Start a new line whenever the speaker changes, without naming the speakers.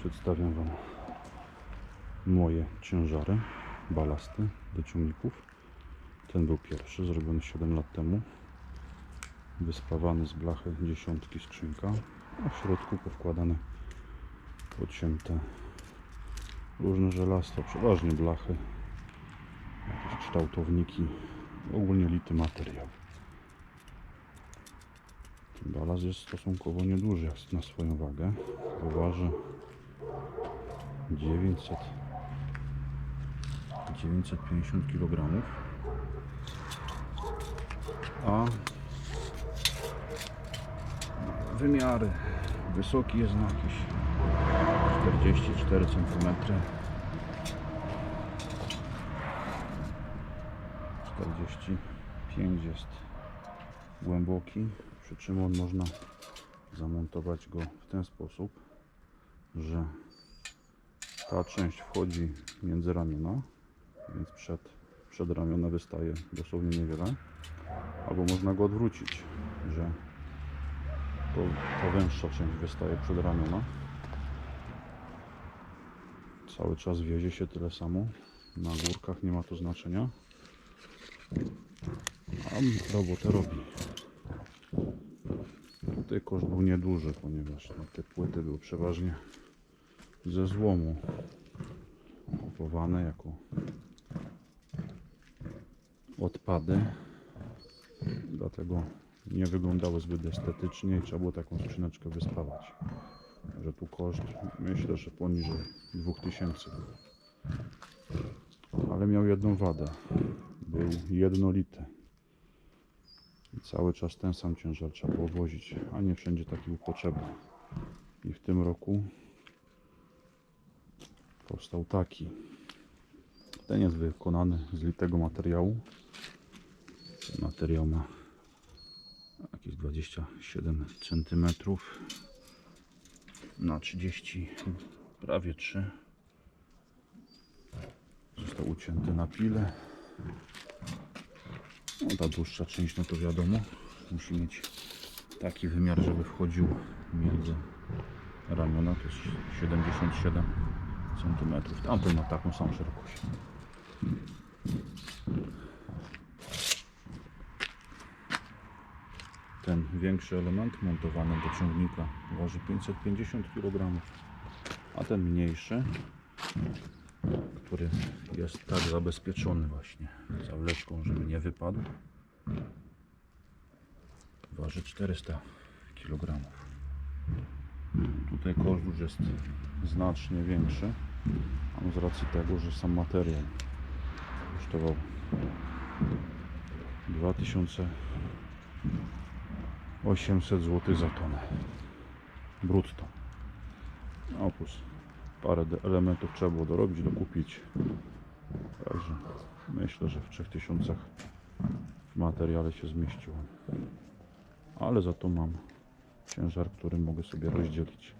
Przedstawiam Wam moje ciężary, balasty do ciągników. Ten był pierwszy, zrobiony 7 lat temu. Wyspawany z blachy dziesiątki skrzynka, a w środku powkładane podcięte różne żelastwa, przeważnie blachy, jakieś kształtowniki, ogólnie lity materiał. Ten balast jest stosunkowo nieduży jak na swoją wagę, bo waży 900 950 kg a wymiary. Wysoki jest na jakieś 44 cm 45 jest głęboki. Przy czym on można zamontować go w ten sposób że ta część wchodzi między ramiona więc przed, przed ramiona wystaje dosłownie niewiele. Albo można go odwrócić że to, ta węższa część wystaje przed ramiona. Cały czas wiezie się tyle samo. Na górkach nie ma to znaczenia. A robotę robi tutaj koszt był nieduży ponieważ no, te płyty były przeważnie ze złomu kupowane jako odpady. Dlatego nie wyglądały zbyt estetycznie i trzeba było taką skrzyneczkę wyspawać że tu koszt myślę, że poniżej 2000 ale miał jedną wadę. Był jednolity i cały czas ten sam ciężar trzeba było wozić a nie wszędzie taki był potrzebny. I w tym roku powstał taki. Ten jest wykonany z litego materiału. Ten materiał ma jakieś 27 cm na 30 prawie 3 został ucięty na pile no ta dłuższa część no to wiadomo. Musi mieć taki wymiar żeby wchodził między ramiona. To jest 77 cm tamten ma taką samą szerokość. Ten większy element montowany do ciągnika waży 550 kg, a ten mniejszy, który jest tak zabezpieczony właśnie zawleczką, żeby nie wypadł, waży 400 kg. Tutaj koszt jest znacznie większy, z racji tego, że sam materiał kosztował 2000 800 zł za tonę brutto. Plus parę elementów trzeba było dorobić, dokupić także myślę, że w 3000 w materiale się zmieściło. Ale za to mam ciężar, który mogę sobie rozdzielić